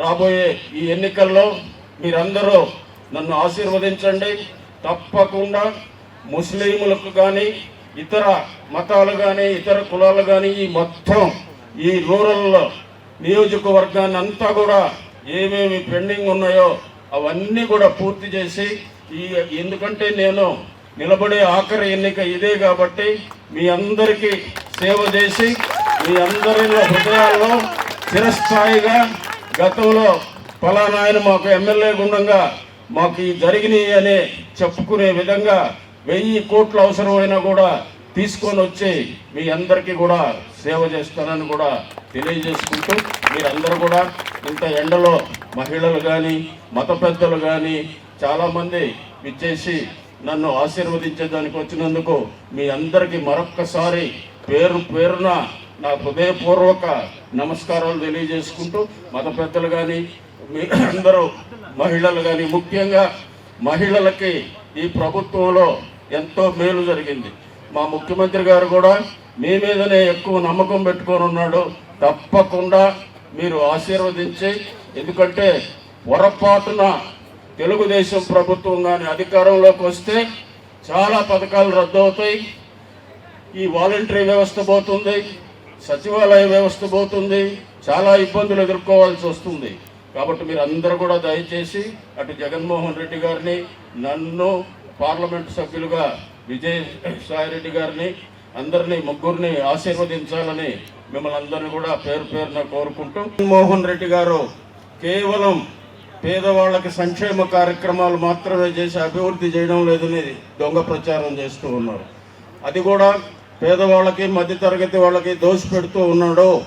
రాబోయే ఈ ఎన్నికల్లో మీరందరూ నన్ను ఆశీర్వదించండి. తప్పకుండా ముస్లింలకు కానీ ఇతర మతాలు కానీ ఇతర కులాలు కానీ ఈ మొత్తం ఈ రూరల్ నియోజకవర్గాన్ని అంతా కూడా ఏమేమి పెండింగ్ ఉన్నాయో అవన్నీ కూడా పూర్తి చేసి ఈ ఎందుకంటే నేను నిలబడే ఆఖరి ఎన్నిక ఇదే కాబట్టి మీ అందరికీ సేవ చేసి మీ అందరిలో హృదయాల్లో చిరస్థాయిగా గతంలో ఫలానా ఆయన మాకు ఎమ్మెల్యే గుండంగా మాకు జరిగినాయి అని చెప్పుకునే విధంగా వెయ్యి కోట్లు అవసరమైనా కూడా తీసుకొని వచ్చి మీ అందరికీ కూడా సేవ చేస్తానని కూడా తెలియజేసుకుంటూ మీరందరూ కూడా ఇంత ఎండలో మహిళలు కానీ మత పెద్దలు కానీ చాలామంది విచ్చేసి నన్ను ఆశీర్వదించేదానికి వచ్చినందుకు మీ అందరికీ మరొక్కసారి పేరు పేరున నా హృదయపూర్వక నమస్కారాలు తెలియజేసుకుంటూ మత పెద్దలు కానీ మీ అందరూ మహిళలు కానీ ముఖ్యంగా మహిళలకి ఈ ప్రభుత్వంలో ఎంతో మేలు జరిగింది. మా ముఖ్యమంత్రి గారు కూడా మీ మీదనే ఎక్కువ నమ్మకం పెట్టుకొని ఉన్నాడు. తప్పకుండా మీరు ఆశీర్వదించి ఎందుకంటే పొరపాటున తెలుగుదేశం ప్రభుత్వం కానీ అధికారంలోకి వస్తే చాలా పథకాలు రద్దు అవుతాయి. ఈ వాలంటరీ వ్యవస్థ పోతుంది. సచివాలయ వ్యవస్థ పోతుంది చాలా ఇబ్బందులు ఎదుర్కోవాల్సి వస్తుంది. కాబట్టి మీరు అందరూ కూడా దయచేసి అటు జగన్మోహన్ రెడ్డి గారిని నన్ను పార్లమెంట్ సభ్యులుగా విజయసాయి రెడ్డి గారిని అందరినీ ముగ్గురిని ఆశీర్వదించాలని మిమ్మల్ని అందరినీ కూడా పేరు పేరున కోరుకుంటూ జగన్మోహన్ రెడ్డి గారు కేవలం పేదవాళ్ళకి సంక్షేమ కార్యక్రమాలు మాత్రమే చేసి అభివృద్ధి చేయడం లేదనేది దొంగ ప్రచారం చేస్తూ ఉన్నారు. అది కూడా పేదవాళ్ళకి మధ్యతరగతి వాళ్ళకి దోషి పెడుతూ ఉన్నాడు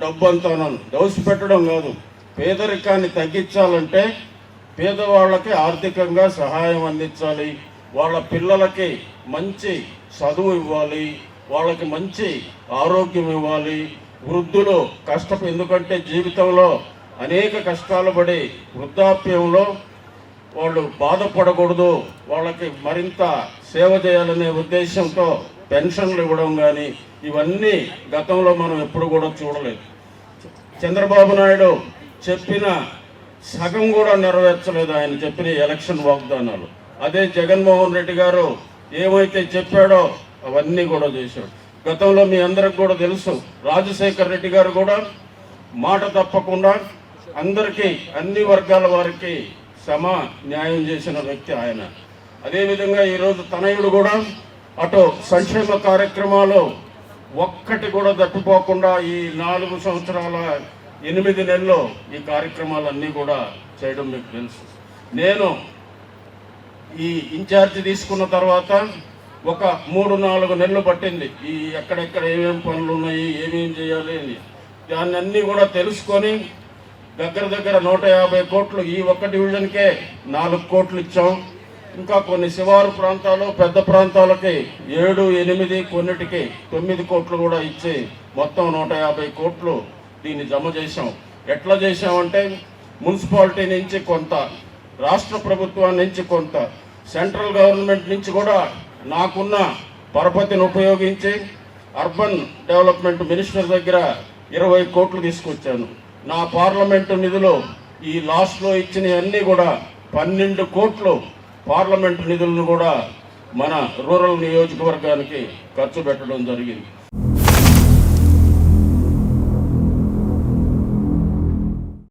డబ్బు అంతాను దోషి పెట్టడం కాదు. పేదరికాన్ని తగ్గించాలంటే పేదవాళ్ళకి ఆర్థికంగా సహాయం అందించాలి. వాళ్ళ పిల్లలకి మంచి చదువు ఇవ్వాలి. వాళ్ళకి మంచి ఆరోగ్యం ఇవ్వాలి. వృద్ధులు కష్టం ఎందుకంటే జీవితంలో అనేక కష్టాలు పడి వృద్ధాప్యంలో వాళ్ళు బాధపడకూడదు. వాళ్ళకి మరింత సేవ చేయాలనే ఉద్దేశంతో పెన్షన్లు ఇవ్వడం కానీ ఇవన్నీ గతంలో మనం ఎప్పుడు కూడా చూడలేదు. చంద్రబాబు నాయుడు చెప్పిన సగం కూడా నెరవేర్చలేదు ఆయన చెప్పిన ఎలక్షన్ వాగ్దానాలు. అదే జగన్మోహన్ రెడ్డి గారు ఏమైతే చెప్పాడో అవన్నీ కూడా చేశాడు. గతంలో మీ అందరికి కూడా తెలుసు రాజశేఖర్ రెడ్డి గారు కూడా మాట తప్పకుండా అందరికీ అన్ని వర్గాల వారికి సమ న్యాయం చేసిన వ్యక్తి ఆయన. అదేవిధంగా ఈరోజు తనయుడు కూడా అటు సంక్షేమ కార్యక్రమాలు ఒక్కటి కూడా తప్పిపోకుండా ఈ నాలుగు సంవత్సరాల ఎనిమిది నెలల్లో ఈ కార్యక్రమాలన్నీ కూడా చేయడం మీకు తెలుసు. నేను ఈ ఇన్ఛార్జ్ తీసుకున్న తర్వాత ఒక మూడు నాలుగు నెలలు పట్టింది. ఈ ఎక్కడెక్కడ ఏమేమి పనులు ఉన్నాయి ఏమేం చేయాలి అని. దాన్ని అన్నీ కూడా తెలుసుకొని దగ్గర దగ్గర నూట యాభై కోట్లు ఈ ఒక్క డివిజన్కే నాలుగు కోట్లు ఇచ్చాం. ఇంకా కొన్ని శివారు ప్రాంతాలు పెద్ద ప్రాంతాలకి ఏడు ఎనిమిది కొన్నిటికి తొమ్మిది కోట్లు కూడా ఇచ్చి మొత్తం నూట యాభై కోట్లు దీన్ని జమ చేశాం. ఎట్లా చేశామంటే మున్సిపాలిటీ నుంచి కొంత రాష్ట్ర ప్రభుత్వం నుంచి కొంత సెంట్రల్ గవర్నమెంట్ నుంచి కూడా నాకున్న పరపతిని ఉపయోగించి అర్బన్ డెవలప్మెంట్ మినిస్టర్ దగ్గర ఇరవై కోట్లు తీసుకొచ్చాను. నా పార్లమెంటు నిధులు ఈ లాస్ట్లో ఇచ్చినవన్నీ కూడా పన్నెండు కోట్లు పార్లమెంటు నిధులను కూడా మన రూరల్ నియోజకవర్గానికి ఖర్చు పెట్టడం జరిగింది.